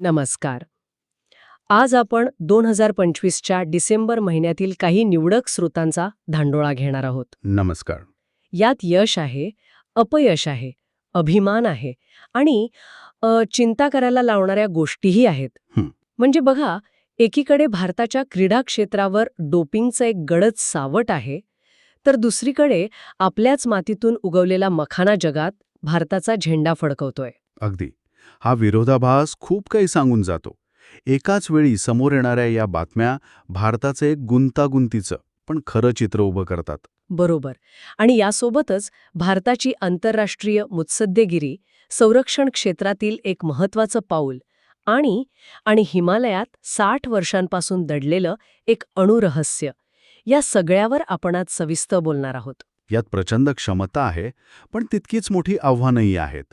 नमस्कार. आज आपण दोन हजार पंचवीसच्या डिसेंबर महिन्यातील काही निवडक स्रोतांचा धांडोळा घेणार आहोत. नमस्कार. यात यश आहे अपयश आहे अभिमान आहे आणि अ, चिंता करायला लावणाऱ्या गोष्टीही आहेत. हं. म्हणजे बघा एकीकडे भारताच्या क्रीडा क्षेत्रावर डोपिंगचं एक गडद सावट आहे तर दुसरीकडे आपल्याच मातीतून उगवलेला मखाना जगात भारताचा झेंडा फडकवतोय. अगदी. हा विरोधाभास खूप काही सांगून जातो. एकाच वेळी समोर येणाऱ्या या बातम्या भारताचं एक गुंतागुंतीचं पण खरं चित्र उभं करतात. बरोबर. आणि यासोबतच भारताची आंतरराष्ट्रीय मुत्सद्देगिरी संरक्षण क्षेत्रातील एक महत्वाचं पाऊल आणि आणि हिमालयात साठ वर्षांपासून दडलेलं एक अणुरहस्य. या सगळ्यावर आपण आज सविस्तर बोलणार आहोत. यात प्रचंड क्षमता आहे पण तितकीच मोठी आव्हानंही आहेत.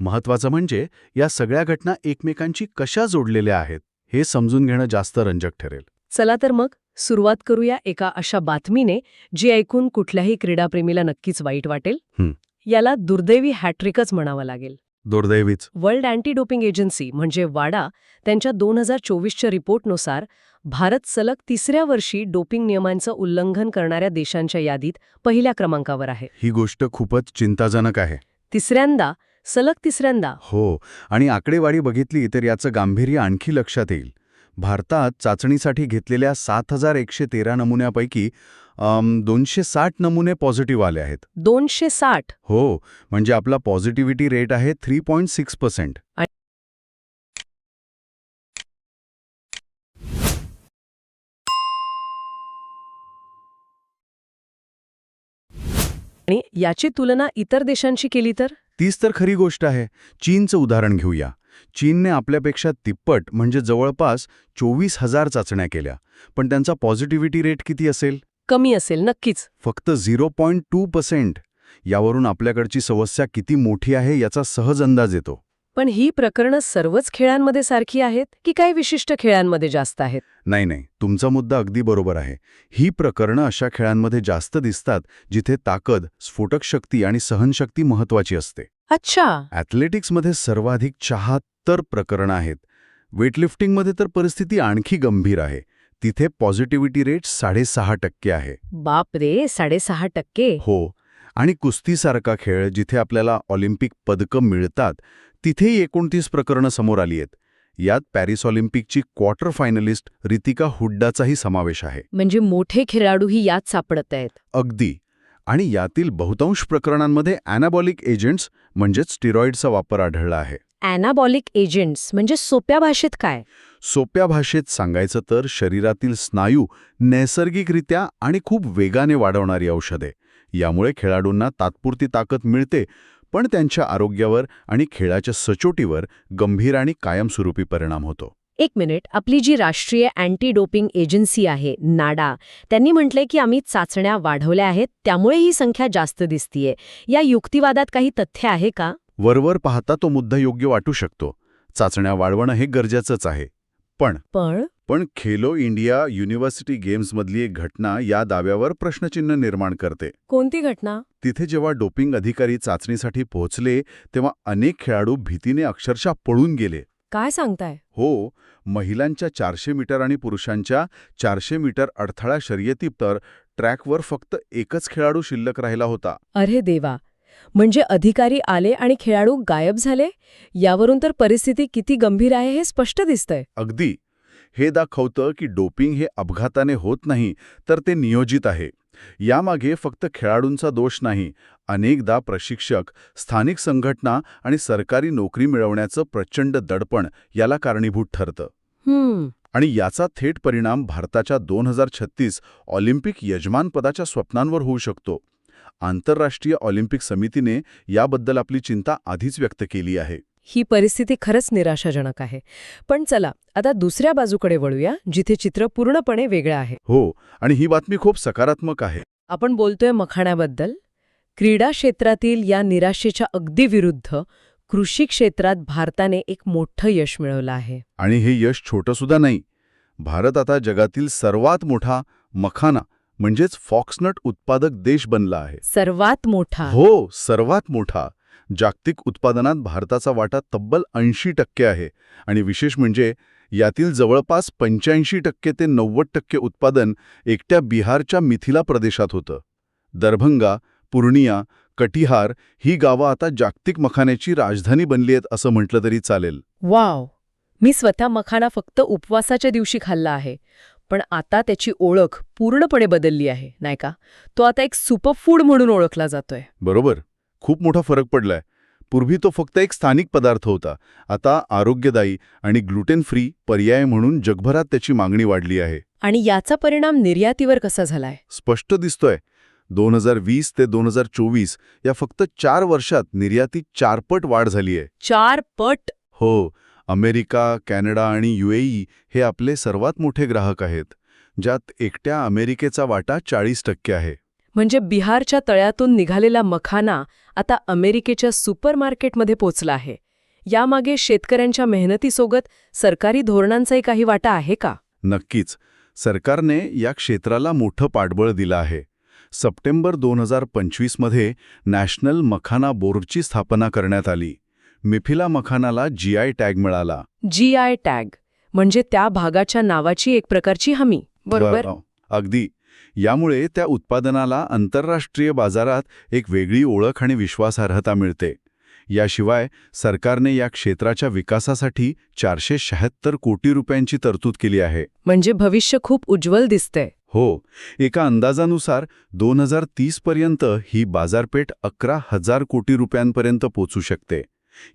महत्वाचं म्हणजे या सगळ्या घटना एकमेकांची कशा जोडलेल्या आहेत हे समजून घेणं जास्त रंजक ठरेल. चला तर मग सुरुवात करूया एका अशा बातमीने जी ऐकून कुठल्याही क्रीडाप्रेमीला नक्कीच वाईट वाटेल. याला दुर्दैवी हॅट्रिकच म्हणावं लागेल. दुर्दैवीच. वर्ल्ड अँटी डोपिंग एजन्सी म्हणजे वाडा त्यांच्या दोन हजार चोवीसच्या रिपोर्टनुसार भारत सलग तिसऱ्या वर्षी डोपिंग नियमांचं उल्लंघन करणाऱ्या देशांच्या यादीत पहिल्या क्रमांकावर आहे. ही गोष्ट खूपच चिंताजनक आहे. तिसऱ्यांदा सलग तिसऱ्यांदा. हो आणि आकडेवारी बघितली तर याचं गांभीर्य आणखी लक्षात येईल. भारतात चाचणीसाठी घेतलेल्या सात हजार एकशे तेरा नमुन्यापैकी दोनशे साठ नमुने पॉझिटिव्ह आले आहेत. दोनशे साठ. हो म्हणजे आपला पॉझिटिव्हिटी रेट आहे थ्री पॉईंट सिक्स पर्सेंट. आणि याची तुलना इतर देशांशी केली तर? तीच तर खरी गोष्ट आहे. चीनचं उदाहरण घेऊया. चीनने आपल्यापेक्षा तिप्पट म्हणजे जवळपास चोवीस हजार चाचण्या केल्या. पण त्यांचा पॉझिटिव्हिटी रेट किती असेल? कमी असेल नक्कीच. फक्त झिरो पॉईंट टू पर्सेंट. यावरून आपल्याकडची समस्या किती मोठी आहे याचा सहज अंदाज येतो. पण ही प्रकरणं सर्वच खेळांमध्ये सारखी आहेत की काही विशिष्ट खेळांमध्ये जास्त आहेत? नाही नाही. तुमचा मुद्दा अगदी बरोबर आहे. ही प्रकरणं अशा खेळांमध्ये जास्त दिसतात जिथे ताकद स्फोटक शक्ती आणि सहनशक्ती महत्वाची असते. अच्छा. ॲथलेटिक्समध्ये सर्वाधिक शहात्तर प्रकरणं आहेत. वेटलिफ्टिंगमध्ये तर परिस्थिती आणखी गंभीर आहे. तिथे पॉझिटिव्हिटी रेट साडेसहा टक्के आहे. बाप रे साडेसहा टक्के. हो. आणि कुस्तीसारखा खेळ जिथे आपल्याला ऑलिम्पिक पदकं मिळतात तिथेही एकोणतीस प्रकरणं समोर आली आहेत. यात पॅरिस ऑलिम्पिकची क्वार्टर फायनलिस्ट रितिका हुड्डाचाही समावेश आहे. म्हणजे मोठे खेळाडूही यात सापडत आहेत. अगदी. आणि यातील बहुतांश प्रकरणांमध्ये अॅनाबॉलिक एजंट्स म्हणजेच स्टिरॉइडचा वापर आढळला आहे. अॅनाबॉलिक एजंट्स म्हणजे सोप्या भाषेत काय? सोप्या भाषेत सांगायचं तर शरीरातील स्नायू नैसर्गिकरित्या आणि खूप वेगाने वाढवणारी औषधे. यामुळे खेळाडूंना तात्पुरती ताकद मिळते पण त्यांच्या आरोग्यावर आणि खेळाच्या सचोटीवर गंभीर आणि कायमस्वरूपी परिणाम होतो. एक मिनिट. आपली जी राष्ट्रीय अँटी डोपिंग एजन्सी आहे नाडा त्यांनी म्हटलंय की आम्ही चाचण्या वाढवल्या आहेत त्यामुळे ही संख्या जास्त दिसतीये. या युक्तिवादात काही तथ्य आहे का? वरवर पाहता तो मुद्दा योग्य वाटू शकतो. चाचण्या वाढवणं हे गरजेचंच आहे. पण पण? पण खेलो इंडिया युनिव्हर्सिटी गेम्समधली एक घटना या दाव्यावर प्रश्नचिन्ह निर्माण करते. कोणती घटना? तिथे जेव्हा डोपिंग अधिकारी चाचणीसाठी पोहोचले तेव्हा अनेक खेळाडू भीतीने अक्षरशः पळून गेले. काय सांगताय? हो महिलांच्या चारशे मीटर आणि पुरुषांच्या चारशे मीटर अडथळा शर्यती तर ट्रॅकवर फक्त एकच खेळाडू शिल्लक राहिला होता. अरे देवा! म्हणजे अधिकारी आले आणि खेळाडू गायब झाले? यावरून तर परिस्थिती किती गंभीर आहे हे स्पष्ट दिसतंय. अगदी. हे दाखवतं की डोपिंग हे अपघाताने होत नाही तर ते नियोजित आहे. यामागे फक्त खेळाडूंचा दोष नाही. अनेकदा प्रशिक्षक स्थानिक संघटना आणि सरकारी नोकरी मिळवण्याचं प्रचंड दडपण याला कारणीभूत ठरतं. आणि याचा थेट परिणाम भारताच्या दोन हजार छत्तीस ऑलिम्पिक यजमानपदाच्या स्वप्नांवर होऊ शकतो. आंतरराष्ट्रीय ऑलिम्पिक समितीने याबद्दल आपली चिंता आधीच व्यक्त केली आहे. ही परिस्थिती खरंच निराशाजनक आहे. पण चला आता दुसऱ्या बाजूकडे वळूया जिथे चित्र पूर्णपणे वेगळं आहे. हो आणि ही बातमी खूप सकारात्मक आहे. आपण बोलतोय मखाण्याबद्दल. क्रीडा क्षेत्रातील या निराशेच्या अगदी विरुद्ध कृषी क्षेत्रात भारताने एक मोठं यश मिळवलं आहे. आणि हे यश छोटं सुद्धा नाही. भारत आता जगातील सर्वात मोठा मखाना म्हणजेच फॉक्सनट उत्पादक देश बनला आहे. सर्वात मोठा. हो सर्वात मोठा. जागतिक उत्पादनात भारताचा वाटा तब्बल ऐंशी टक्के आहे आणि विशेष म्हणजे यातील जवळपास पंच्याऐंशी टक्के ते नव्वद टक्के उत्पादन एकट्या बिहारच्या मिथिला प्रदेशात होतं. दरभंगा पूर्णिया कटिहार ही गावं आता जागतिक मखाण्याची राजधानी बनली आहेत असं म्हटलं तरी चालेल. वाव! मी स्वतः मखाना फक्त उपवासाच्या दिवशी खाल्ला आहे पण आता त्याची ओळख पूर्णपणे बदलली आहे नाही का? तो आता एक सुपरफूड म्हणून ओळखला जातोय. बरोबर. खूप मोठा फरक पडलाय. पूर्वी तो फक्त एक स्थानिक पदार्थ होता. आता आरोग्यदायी आणि ग्लुटेन फ्री पर्याय म्हणून जगभरात त्याची मागणी वाढली आहे. आणि याचा परिणाम निर्यातीवर कसा झालाय? स्पष्ट दिसतोय. दोन हजार वीस ते दोन हजार चोवीस या फक्त चार वर्षात निर्यातीत चारपट वाढ झालीय चार पट हो. अमेरिका कॅनडा आणि युएई हे आपले सर्वात मोठे ग्राहक आहेत ज्यात एकट्या अमेरिकेचा वाटा चाळीस टक्के आहे. म्हणजे बिहारच्या तळ्यातून निघालेला मखाना आता अमेरिकेच्या सुपरमार्केटमध्ये पोचला आहे. यामागे शेतकऱ्यांच्या मेहनतीसोबत सरकारी धोरणांचाही काही वाटा आहे का? नक्कीच. सरकारने या क्षेत्राला मोठं पाठबळ दिलं आहे. सप्टेंबर दोन हजार पंचवीसमध्ये नॅशनल मखाना बोर्डची स्थापना करण्यात आली. मिथिला मखानाला जीआय टॅग मिळाला. G I tag. म्हणजे त्या भागाच्या नावाची एक प्रकारची हमी. बरोबर? अगदी. यामुळे त्या उत्पादनाला आंतरराष्ट्रीय बाजारात एक वेगळी ओळख आणि विश्वासार्हता मिळते. याशिवाय सरकारने या क्षेत्राच्या विकासासाठी चारशे शहात्तर कोटी रुपयांची तरतूद केली आहे. म्हणजे भविष्य खूप उज्ज्वल दिसतंय हो एका अंदाजानुसार दोन हजार पर्यंत ही बाजारपेठ अकरा हजार कोटी रुपयांपर्यंत पोचू शकते.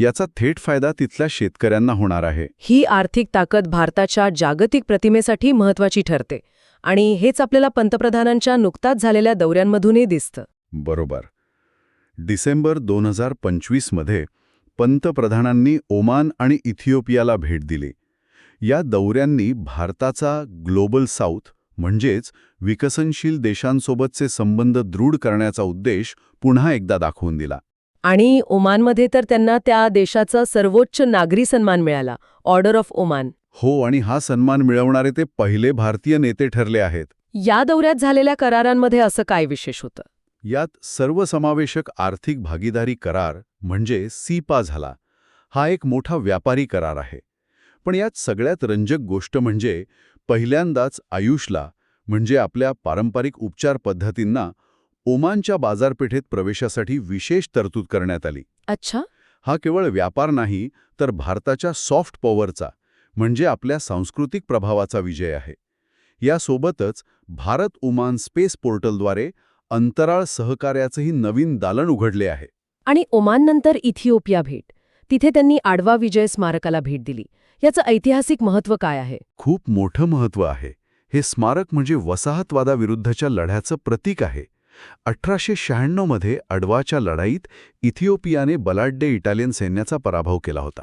याचा थेट फायदा तिथल्या शेतकऱ्यांना होणार आहे. ही आर्थिक ताकद भारताच्या जागतिक प्रतिमेसाठी महत्वाची ठरते. आणि हेच आपल्याला पंतप्रधानांच्या नुकताच झालेल्या दौऱ्यांमधूनही दिसतं. बरोबर. डिसेंबर दोन हजार पंचवीसमध्ये पंतप्रधानांनी ओमान आणि इथिओपियाला भेट दिली. या दौऱ्यांनी भारताचा ग्लोबल साऊथ म्हणजेच विकसनशील देशांसोबतचे संबंध दृढ करण्याचा उद्देश पुन्हा एकदा दाखवून दिला. आणि ओमानमध्ये तर त्यांना त्या देशाचा सर्वोच्च नागरी सन्मान मिळाला ऑर्डर ऑफ ओमान. हो आणि हा सन्मान मिळवणारे ते पहिले भारतीय नेते ठरले आहेत. या दौऱ्यात झालेल्या करारांमध्ये असं काय विशेष होतं? यात सर्वसमावेशक आर्थिक भागीदारी करार म्हणजे सीपा झाला. हा एक मोठा व्यापारी करार आहे. पण यात सगळ्यात रंजक गोष्ट म्हणजे पहिल्यांदाच आयुषला म्हणजे आपल्या पारंपरिक उपचार पद्धतींना ओमानच्या बाजारपेठेत प्रवेशासाठी विशेष तरतूद करण्यात आली. अच्छा. हा केवळ व्यापार नाही तर भारताच्या सॉफ्ट पॉवरचा म्हणजे आपल्या सांस्कृतिक प्रभावाचा विजय आहे. यासोबतच भारत ओमान स्पेस पोर्टलद्वारे अंतराळ सहकार्याचंही नवीन दालन उघडले आहे. आणि ओमाननंतर इथिओपिया भेट. तिथे त्यांनी आडवा विजय स्मारकाला भेट दिली. याचं ऐतिहासिक महत्त्व काय आहे? खूप मोठं महत्त्व आहे. हे स्मारक म्हणजे वसाहतवादाविरुद्धच्या लढ्याचं प्रतीक आहे. अठराशे शहाण्णवमध्ये अडवाच्या लढाईत इथिओपियाने बलाढ्य इटालियन सैन्याचा पराभव केला होता.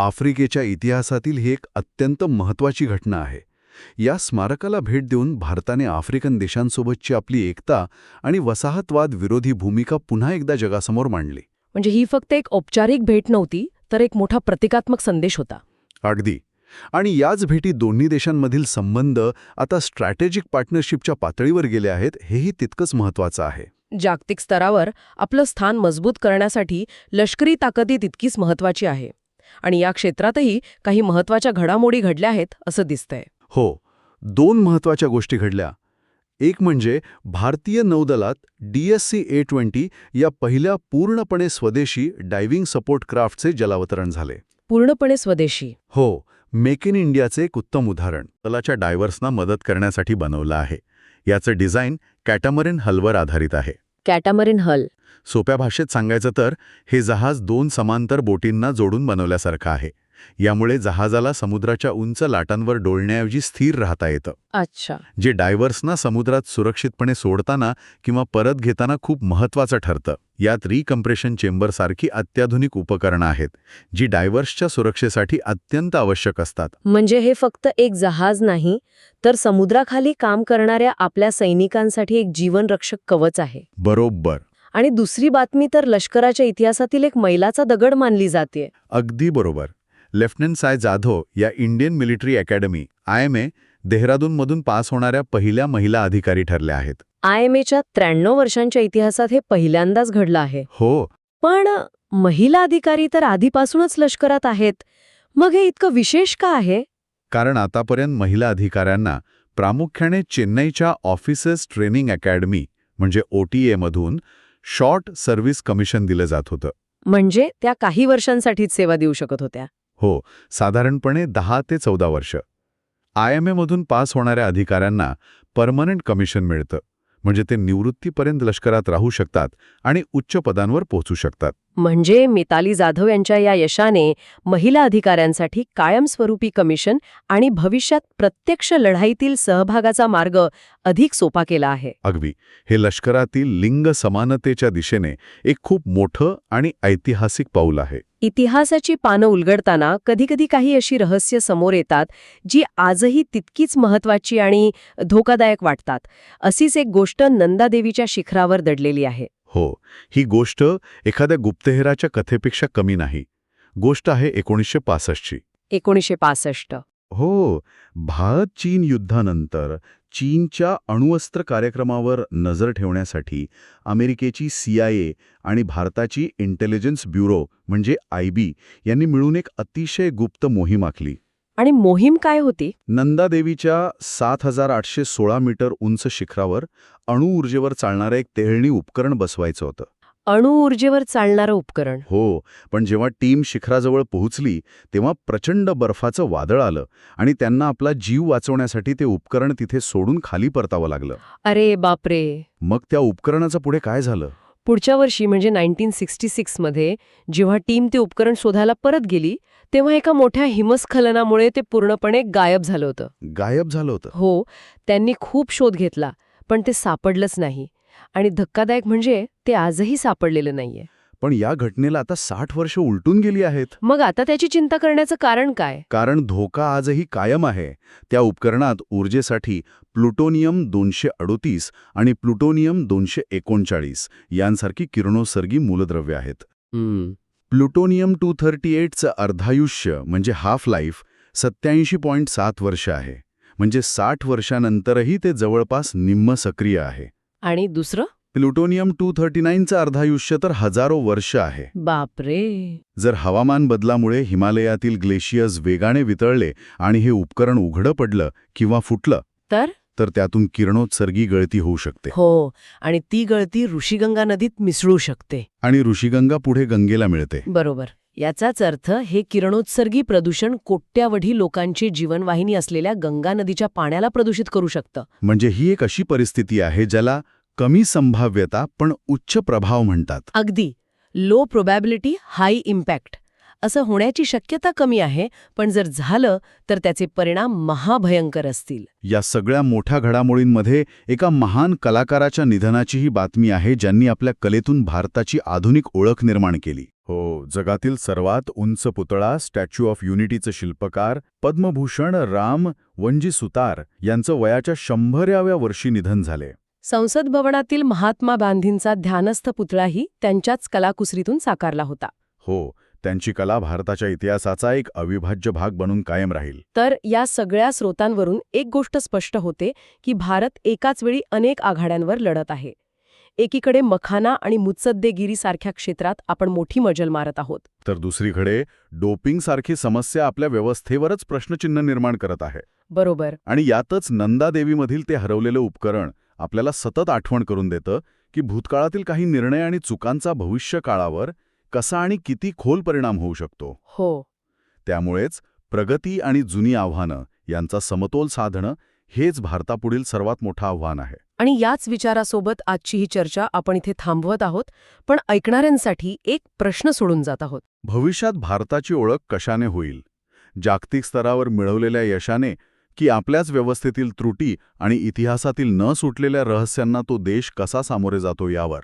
आफ्रिकेच्या इतिहासातील ही एक अत्यंत महत्त्वाची घटना आहे. या स्मारकाला भेट देऊन भारताने आफ्रिकन देशांसोबतची आपली एकता आणि वसाहतवाद विरोधी भूमिका पुन्हा एकदा जगासमोर मांडली. म्हणजे ही फक्त एक औपचारिक भेट नव्हती तर एक मोठा प्रतिकात्मक संदेश होता. अगदी. आणि याच भेटी दोन्ही देशांमधील संबंध आता स्ट्रॅटेजिक पार्टनरशिपच्या पातळीवर गेले आहेत हेही तितकंच महत्त्वाचं आहे. जागतिक स्तरावर आपलं स्थान मजबूत करण्यासाठी लष्करी ताकदी तितकीच महत्वाची आहे. आणि या क्षेत्रातही काही महत्त्वाच्या घडामोडी घडल्या आहेत असं दिसतंय. हो दोन महत्त्वाच्या गोष्टी घडल्या. एक म्हणजे भारतीय नौदलात डीएससी ए ट्वेंटी या पहिल्या पूर्णपणे स्वदेशी डायव्हिंग सपोर्ट क्राफ्टचे जलावतरण झाले. पूर्णपणे स्वदेशी. हो मेक इन इंडियाचे एक उत्तम उदाहरण तलाच्या डायव्हर्सना मदत करण्यासाठी बनवलं आहे. याचं डिझाईन कॅटामरिन हलवर आधारित आहे. कॅटामरिन हल. सोप्या भाषेत सांगायचं तर हे जहाज दोन समांतर बोटींना जोडून बनवल्यासारखं आहे. यामुळे जहाजाला समुद्राच्या उंच लाटांवर डोलण्याऐवजी स्थिर राहता येतं. अच्छा. जे डायव्हर्सना समुद्रात सुरक्षितपणे सोडताना किंवा परत घेताना खूप महत्त्वाचं ठरतं. यात रिकम्प्रेशन चेंबरसारखी अत्याधुनिक उपकरणं आहेत जी डायव्हर्सच्या सुरक्षेसाठी अत्यंत आवश्यक असतात. म्हणजे हे फक्त एक जहाज नाही तर समुद्राखाली काम करणाऱ्या आपल्या सैनिकांसाठी एक जीवनरक्षक कवच आहे. बरोबर. आणि दुसरी बातमी तर लष्कराच्या इतिहासातील एक मैलाचा दगड मानली जाते अगदी बरोबर. लेफ्टनंट साय जाधव या Indian military academy I M A देहरादूनमधून pass होणाऱ्या पहिल्या महिला अधिकारी ठरल्या आहेत. आय एम एच्या त्र्याण्णव वर्षांच्या इतिहासात हे पहिल्यांदाच घडलं आहे. हो. पण महिला अधिकारी तर आधीपासूनच लष्करात आहेत. मग हे इतकं विशेष का आहे? कारण आतापर्यंत महिला अधिकाऱ्यांना प्रामुख्याने चेन्नईच्या ऑफिसर्स ट्रेनिंग अकॅडमी म्हणजे ओ टी एमधून शॉर्ट सर्व्हिस कमिशन दिलं जात होतं. म्हणजे त्या काही वर्षांसाठीच सेवा देऊ शकत होत्या. हो साधारणपणे दहा ते चौदा वर्ष. आय एम एमधून पास होणाऱ्या अधिकाऱ्यांना परमनंट कमिशन मिळतं. म्हणजे ते निवृत्तीपर्यंत लष्करात राहू शकतात आणि उच्च पदांवर पोहोचू शकतात. म्हणजे मिताली जाधव यांच्या या यशाने महिला अधिकाऱ्यांसाठी कायमस्वरूपी कमिशन आणि भविष्यात प्रत्यक्ष लढाईतील सहभागाचा मार्ग अधिक सोपा केला आहे. अगदी. हे लष्करातील लिंग समानतेच्या दिशेने एक खूप मोठं आणि ऐतिहासिक पाऊल आहे. इतिहासाची पानं उलगडताना कधीकधी काही अशी रहस्य समोर येतात जी आजही तितकीच महत्वाची आणि धोकादायक वाटतात. अशीच एक गोष्ट नंदादेवीच्या शिखरावर दडलेली आहे. हो ही गोष्ट एखाद्या गुप्तहेराच्या कथेपेक्षा कमी नाही. गोष्ट आहे एकोणीसशे पासष्टची. एकोणीसशे पासष्ट. हो भारत चीन युद्धानंतर चीनच्या अणुअस्त्र कार्यक्रमावर नजर ठेवण्यासाठी अमेरिकेची सीआयए आणि भारताची इंटेलिजन्स ब्युरो म्हणजे आयबी यांनी मिळून एक अतिशय गुप्त मोहीम आखली. आणि मोहीम काय होती? नंदादेवीच्या सात हजार आठशे सोळा मीटर उंच शिखरावर अणुऊर्जेवर चालणारं एक तेहळणी उपकरण बसवायचं होतं. अणुऊर्जेवर चालणारं उपकरण. हो पण जेव्हा टीम शिखराजवळ पोहोचली तेव्हा प्रचंड बर्फाचं वादळ आलं आणि त्यांना आपला जीव वाचवण्यासाठी ते उपकरण तिथे सोडून खाली परतावं लागलं. अरे बापरे! मग त्या उपकरणाचं पुढे काय झालं? पुढच्या वर्षी म्हणजे नाईन्टीन सिक्स्टी सिक्समध्ये जेव्हा टीम ते उपकरण शोधायला परत गेली तेव्हा एका मोठ्या हिमस्खलनामुळे ते पूर्णपणे गायब झालं होतं. गायब झालं होतं. हो त्यांनी खूप शोध घेतला पण ते सापडलंच नाही. आणि धक्कादायक म्हणजे ते आजही सापडलेलं नाहीये. पण या घटनेला आता साठ वर्ष उलटून गेली आहेत. मग आता त्याची चिंता करण्याचं कारण काय? कारण धोका आजही कायम आहे. त्या उपकरणात ऊर्जेसाठी प्लुटोनियम दोनशे अडोतीस आणि प्लुटोनियम दोनशे एकोणचाळीस यांसारखी किरणोत्सर्गी मूलद्रव्य आहेत. प्लुटोनियम टू थर्टी एटचं अर्धायुष्य म्हणजे हाफ लाईफ सत्याऐंशी पॉईंट सात वर्ष आहे. म्हणजे साठ वर्षानंतरही ते जवळपास निम्म सक्रिय आहे. आणि दुसरं? प्लुटोनियम टू थर्टी नाईनचं अर्धायुष्य तर हजारो वर्ष आहे. बापरे! जर हवामान बदलामुळे हिमालयातील ग्लेशियर्स वेगाने वितळले आणि हे उपकरण उघडं पडलं किंवा फुटलं तर? तर त्यातून किरणोत्सर्गी गळती होऊ शकते. हो आणि ती गळती ऋषीगंगा नदीत मिसळू शकते. आणि ऋषीगंगा पुढे गंगेला मिळते. बरोबर. याचाच अर्थ हे किरणोत्सर्गी प्रदूषण कोट्यावधी लोकांची जीवनवाहिनी असलेल्या गंगा नदीच्या पाण्याला प्रदूषित करू शकतं. म्हणजे ही एक अशी परिस्थिती आहे ज्याला कमी संभाव्यता पण उच्च प्रभाव म्हणतात. अगदी. लो प्रोबॅबिलिटी हाय इम्पॅक्ट असं होण्याची शक्यता कमी आहे पण जर झालं तर त्याचे परिणाम महाभयंकर असतील. या सगळ्या मोठ्या घडामोडींमध्ये एका महान कलाकाराच्या निधनाचीही बातमी आहे ज्यांनी आपल्या कलेतून भारताची आधुनिक ओळख निर्माण केली. हो जगातील सर्वात उंच पुतळा स्टॅच्यू ऑफ युनिटीचं शिल्पकार पद्मभूषण राम वंजी सुतार यांचं वयाच्या शंभराव्या वर्षी निधन झाले. संसद भवनातील महात्मा गांधींचा ध्यानस्थ पुतळाही त्यांच्याच कलाकुसरीतून साकारला होता. हो त्यांची कला भारताच्या इतिहासाचा एक अविभाज्य भाग बनून कायम राहील. तर या सगळ्या स्रोतांवरून एक गोष्ट स्पष्ट होते की भारत एकाच वेळी अनेक आघाड्यांवर लढत आहे. एकीकडे मखाना आणि मुत्सद्देगिरीसारख्या क्षेत्रात आपण मोठी मजल मारत आहोत. तर दुसरीकडे डोपिंगसारखी समस्या आपल्या व्यवस्थेवरच प्रश्नचिन्ह निर्माण करत आहे. बरोबर. आणि यातच नंदादेवीमधील ते हरवलेलं उपकरण आपल्याला सतत आठवण करून देतं की भूतकाळातील काही निर्णय आणि चुकांचा भविष्यकाळावर कसा आणि किती खोल परिणाम होऊ शकतो? हो. त्यामुळेच प्रगती आणि जुनी आव्हानं यांचा समतोल साधणं हेच भारतापुढील सर्वात मोठं आव्हान आहे. आणि याच विचारासोबत आजची ही चर्चा आपण इथे थांबवत आहोत पण ऐकणाऱ्यांसाठी एक प्रश्न सोडून जात आहोत. भविष्यात भारताची ओळख कशाने होईल? जागतिक स्तरावर मिळवलेल्या यशाने की आपल्याच व्यवस्थेतील त्रुटी आणि इतिहासातील न सुटलेल्या रहस्यांना तो देश कसा सामोरे जातो यावर?